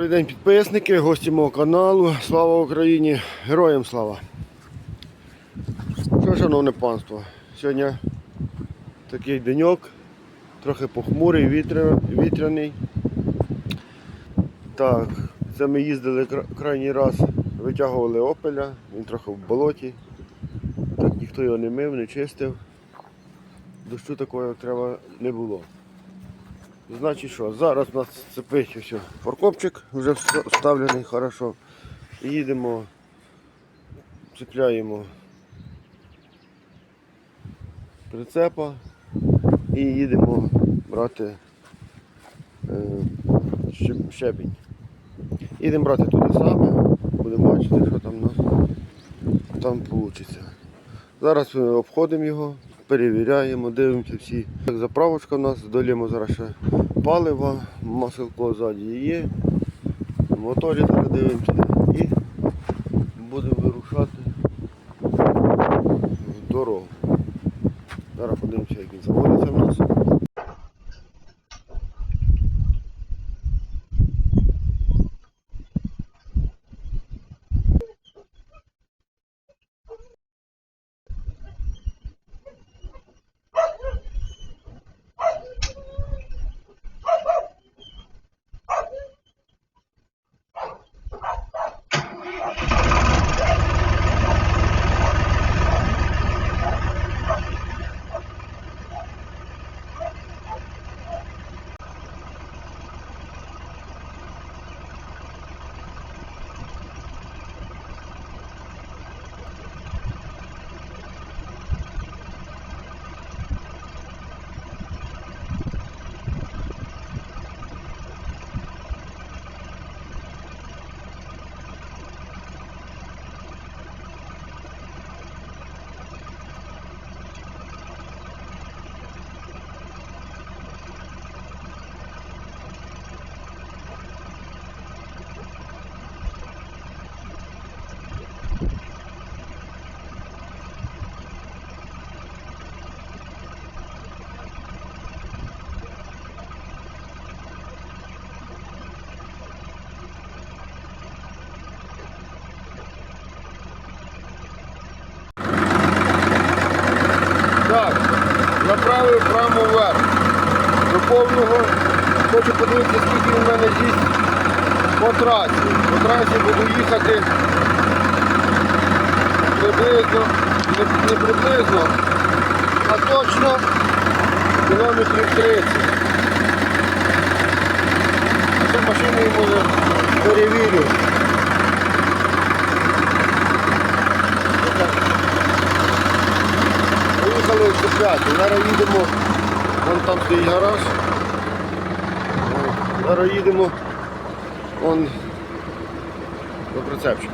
Добрий день підписники, гості мого каналу. Слава Україні! Героям слава! Що, шановне панство, сьогодні такий деньок, трохи похмурий, вітряний. Так, це ми їздили крайній раз, витягували опеля, він трохи в болоті. Так ніхто його не мив, не чистив. Дощу такого треба не було. Значить що, зараз у нас цепить ось форкопчик вже вставлений хорошо. Їдемо, цепляємо прицепа і їдемо брати е, щебінь. Їдемо брати туди саме, будемо бачити, що там у нас там вийде. Зараз ми обходимо його, перевіряємо, дивимося всі. Так, заправочка у нас, долємо зараз ще паливо, маселко ззаді є. Моторі зараз дивимося і будемо вирушати в дорогу. Зараз подивимося, як він заводиться в нас. Так, направив прямо вверх. До повного. Хочу подивитися, скільки в мене їсть по трасі. По трасі буду їхати приблизно, не, приблизно, а точно кілометрів 30. А це машину йому перевірю. Поїхали в Зараз їдемо, вон там стоїть гараж. Зараз їдемо вон до прицепчика.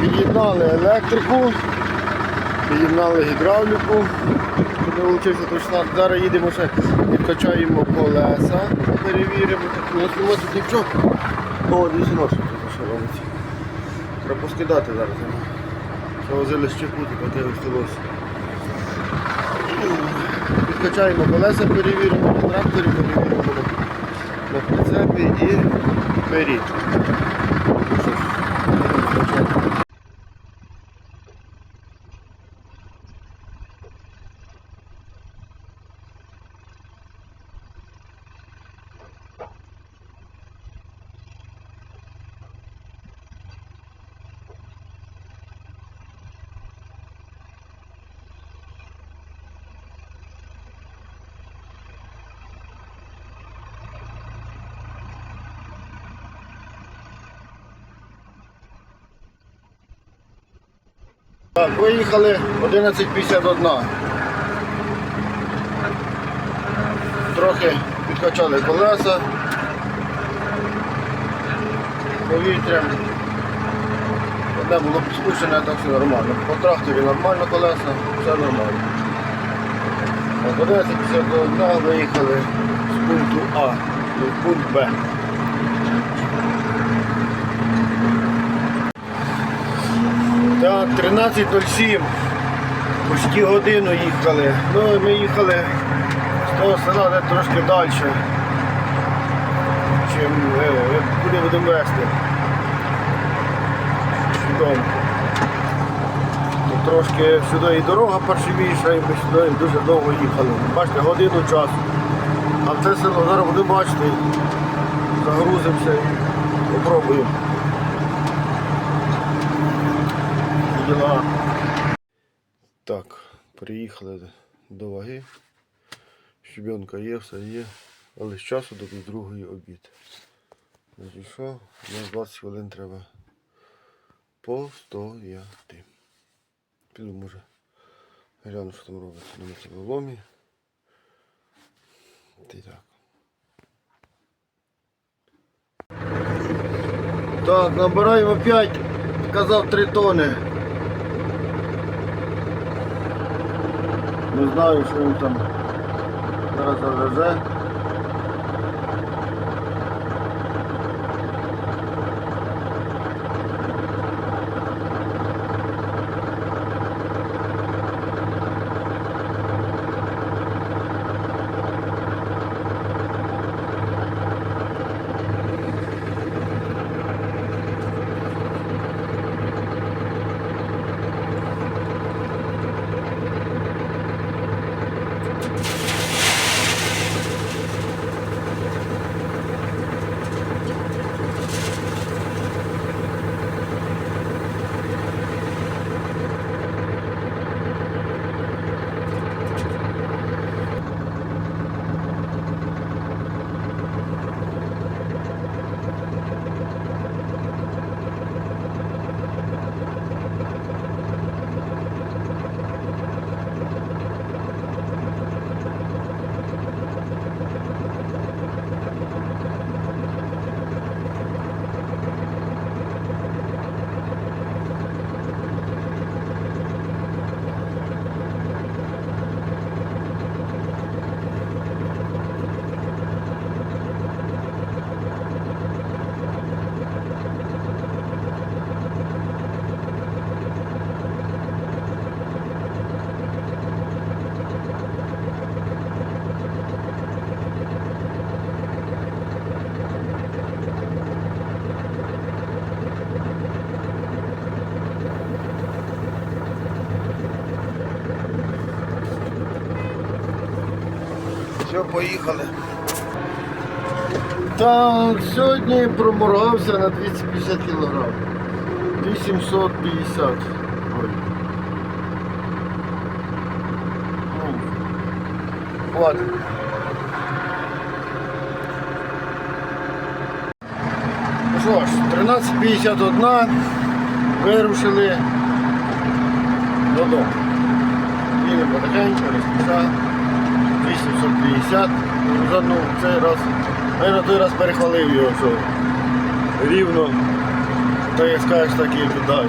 Під'єднали електрику. Підігнали гідравліку. Не вийшовся точно. Зараз їдемо ще, відкачаємо колеса, перевіримо. Нас немає тут нічого. О, дивіться нож тут ще робиться. Треба поскидати зараз. Що возили з чекути, таке всталося. Відкачаємо колеса, перевіримо на тракторі, перевіримо на прицепі і беріть. Так, виїхали 11.51. Трохи підкачали колеса. Повітрям. Одне було підспущене, так все нормально. По тракторі нормально колеса, все нормально. Так, 11.51 виїхали з пункту А в пункт Б. Так, 13.07. Почти годину їхали. Ну, ми їхали з того села трошки далі, чим е, куди будемо вести. Чудово. Трошки сюди і дорога паршивіша, і ми сюди дуже довго їхали. Бачите, годину часу. А це село зараз будемо бачити. Загрузимося і попробуємо. Діла. Так, приїхали до ваги. Щебенка є, все є. Але з часу до другої обід. Значить що? У нас 20 хвилин треба постояти. Піду може. Гляну, що там робиться на металоломі. Та й так. Так, набираємо 5, казав 3 тони. Не знаю, що він там зараз завезе. Все, поїхали. Так, сьогодні проморгався на 250 кг. 850. Ой. Ну, що ж, 13.51 вирушили додому. Їдемо потихеньку, розписав. 850. За, ну, цей раз. Я на той раз перехвалив його, що рівно. Та як скажеш, так і кидаю.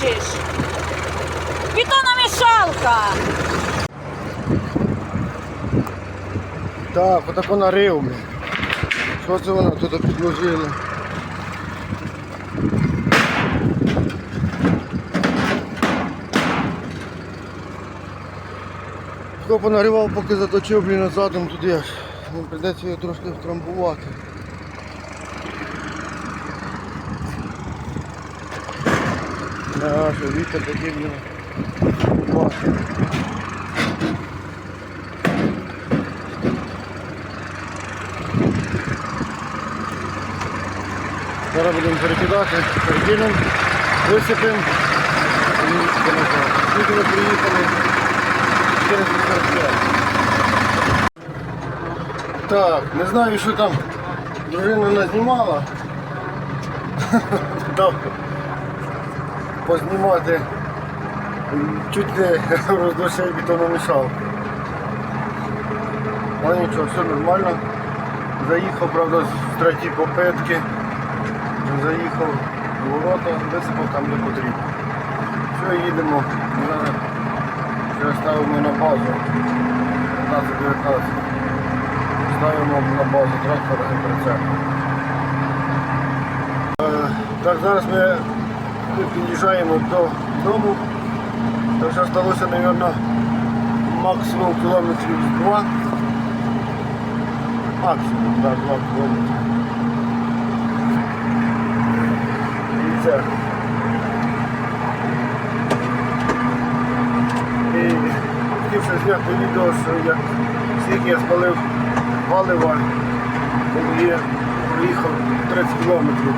Чуєш, не бачиш? Бетонна мішалка! Так, отако нарив. Що це воно тут підложило? Тако понаривав, поки заточив, блін, назадом туди аж. Прийдеться його трошки втрамбувати. Да, що вітер такий, блін. Бачить. Зараз будемо перекидати, перекинемо, висипемо і їдемо назад. Тільки ми приїхали 445. Так, не знаю, що там дружина назнімала. Дав познімати чуть не роздушив бетономішалку. Але нічого, все нормально. Заїхав, правда, з третьої попитки. Заїхав в ворота, висипав там, де потрібно. Все, їдемо. Зараз ставимо на базу. 15-19. Ставимо на базу трактора і прицеп. Е, Так, зараз ми під'їжджаємо до дому. Так що сталося, мабуть, максимум кілометрів два. Максимум, так, два кілометри. І це. І хотів ще зняти відео, що як скільки я спалив палива, коли я проїхав 30 кілометрів.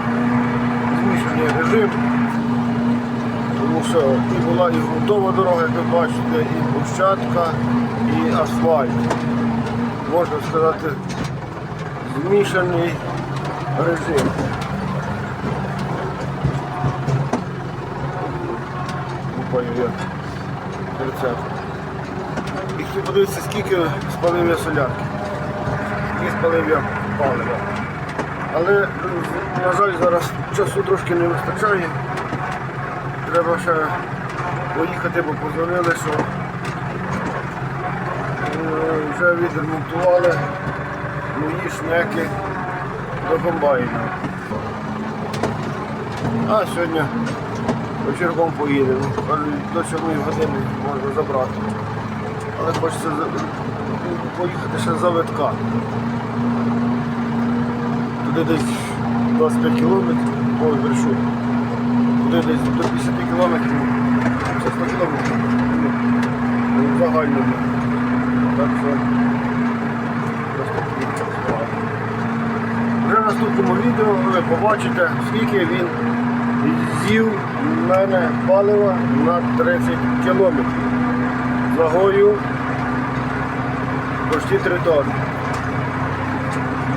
Змішаний режим. Тому що і була і грунтова дорога, як ви бачите, і площадка, і асфальт. Можна сказати, змішаний режим. І подивитися, скільки спалив я солярки. Скільки спалив я палива. Але, на жаль, зараз часу трошки не вистачає. Треба ще поїхати, бо позвонили, що е, вже відремонтували мої шняки до комбайна. А сьогодні вечірком поїдемо. До 7 години можна забрати. Але хочеться поїхати ще за витка. Туди десь 25 кілометрів, ой, брешу. Буде десь до 50 кілометрів. Це 100 кілометрів. Ну, в загальному. Так що. Вже в наступному відео ви побачите, скільки він з'їв мене палива на 30 кілометрів. Вагою почти 3 тонни.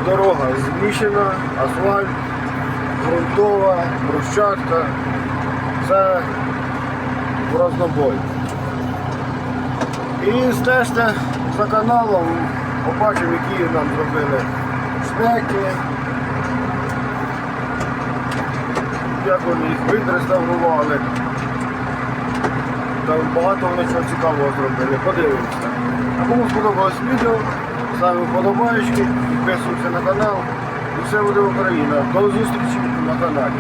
Дорога зміщена, асфальт, ґрунтова, брусчатка. Це в рознобой. І стежте за каналом, побачимо, які нам зробили шнеки, як вони їх відреставрували. Там багато вони чого цікавого зробили. Подивимося. А кому сподобалось відео, ставимо вподобаєчки, підписуємося на канал. І все буде Україна. До зустрічі на каналі.